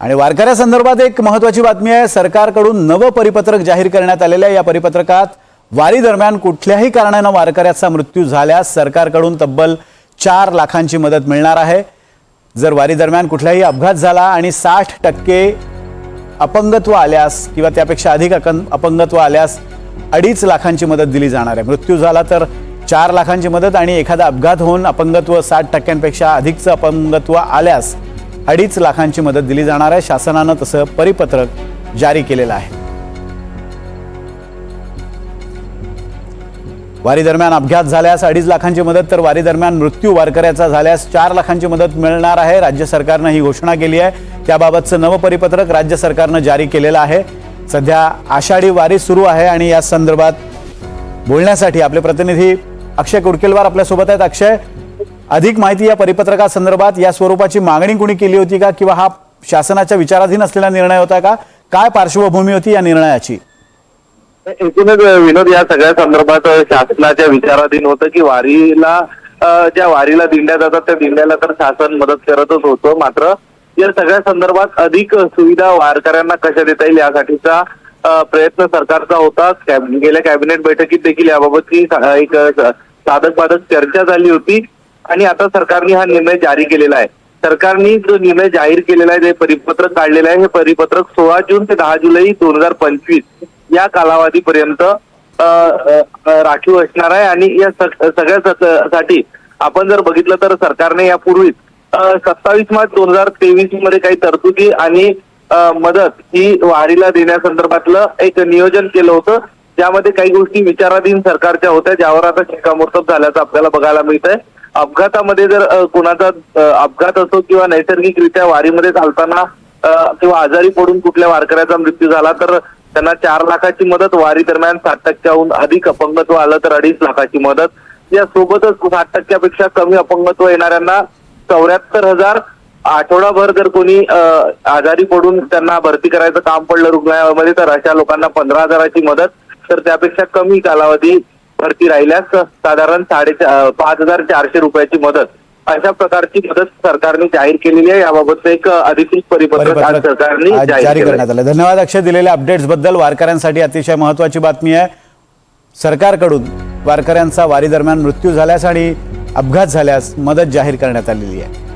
आणि वारकऱ्यासंदर्भात एक महत्वाची बातमी आहे. सरकारकडून नवं परिपत्रक जाहीर करण्यात आलेलं आहे. या परिपत्रकात वारी दरम्यान कुठल्याही कारणानं वारकऱ्याचा मृत्यू झाल्यास सरकारकडून तब्बल चार लाखांची मदत मिळणार आहे. जर वारी दरम्यान कुठलाही अपघात झाला आणि साठ टक्के अपंगत्व आल्यास किंवा त्यापेक्षा अधिक अपंगत्व आल्यास अडीच लाखांची मदत दिली जाणार आहे. मृत्यू झाला तर चार लाखांची मदत आणि एखादा अपघात होऊन अपंगत्व साठ टक्क्यांपेक्षा अधिकचं अपंगत्व आल्यास अडीच लाखांची मदत दिली जाणार आहे. शासनानं तसं परिपत्रक जारी केलेलं आहे. वारी दरम्यान अपघात झाल्यास अडीच लाखांची मदत तर वारी दरम्यान मृत्यू वारकऱ्याचा झाल्यास चार लाखांची मदत मिळणार आहे. राज्य सरकारनं ही घोषणा केली आहे. त्याबाबतचं नवं परिपत्रक राज्य सरकारनं जारी केलेलं आहे. सध्या आषाढी वारी सुरू आहे आणि या संदर्भात बोलण्यासाठी आपले प्रतिनिधी अक्षय कुडकेलवार आपल्यासोबत आहेत. अक्षय अधिक माहिती या परिपत्रकासंदर्भात या स्वरूपाची मागणी कुणी केली होती का? किंवा हा शासनाच्या विचाराधीन असलेला निर्णय होता का? काय पार्श्वभूमी होती या निर्णयाची? एकूणच विनोद या सगळ्या संदर्भात शासनाच्या विचाराधीन होतं की वारीला ज्या वारीला दिंड्या जातात त्या दिंड्याला तर शासन मदत करतच होतं. मात्र या सगळ्या संदर्भात अधिक सुविधा वारकऱ्यांना कशा देता येईल यासाठीचा प्रयत्न सरकारचा होता गेल्या कॅबिनेट बैठकीत देखील याबाबतची एक साधक बाधक चर्चा झाली होती. आणि आता सरकारने हा निर्णय जारी केलेला आहे. सरकारने जो निर्णय जाहीर केलेला आहे जे परिपत्रक काढलेलं आहे हे परिपत्रक सोळा जून ते दहा जुलै दोन हजार पंचवीस या कालावधीपर्यंत राखीव असणार आहे. आणि या सगळ्यासाठी आपण जर बघितलं तर सरकारने यापूर्वीच सत्तावीस मार्च दोन हजार तेवीसमध्ये काही तरतुदी आणि मदत ही वारीला देण्यासंदर्भातलं एक नियोजन केलं होतं. ज्यामध्ये काही गोष्टी विचाराधीन सरकारच्या होत्या ज्यावर आता शिक्कामोर्तब झाल्याचं आपल्याला बघायला मिळत आहे अपघातामध्ये जर कोणाचा अपघात असो किंवा नैसर्गिकरित्या वारीमध्ये चालताना किंवा आजारी पडून कुठल्या वारकऱ्याचा मृत्यू झाला तर त्यांना चार लाखाची मदत वारी दरम्यान सात टक्क्याहून अधिक अपंगत्व आलं तर अडीच लाखाची मदत. या सोबतच सात टक्क्यापेक्षा कमी अपंगत्व येणाऱ्यांना चौऱ्याहत्तर हजार आठवडाभर जर कोणी आजारी पडून त्यांना भरती करायचं काम पडलं रुग्णालयामध्ये तर अशा लोकांना पंधरा हजाराची मदत. तर त्यापेक्षा कमी कालावधी भरती राहिल्यास साधारण साडे पाच हजार चारशे रुपयाची मदत. अशा प्रकारची मदत सरकारने जाहीर केलेली आहे. याबाबतचं एक अधिकृत परिपत्रक आज सरकारने जारी करण्यात आलं. धन्यवाद अक्षय. दिलेल्या अपडेट्सबद्दल वारकऱ्यांसाठी अतिशय महत्वाची बातमी आहे. सरकारकडून वारकऱ्यांचा वारी दरम्यान मृत्यू झाल्यास आणि अपघात झाल्यास मदत जाहीर करण्यात आलेली आहे.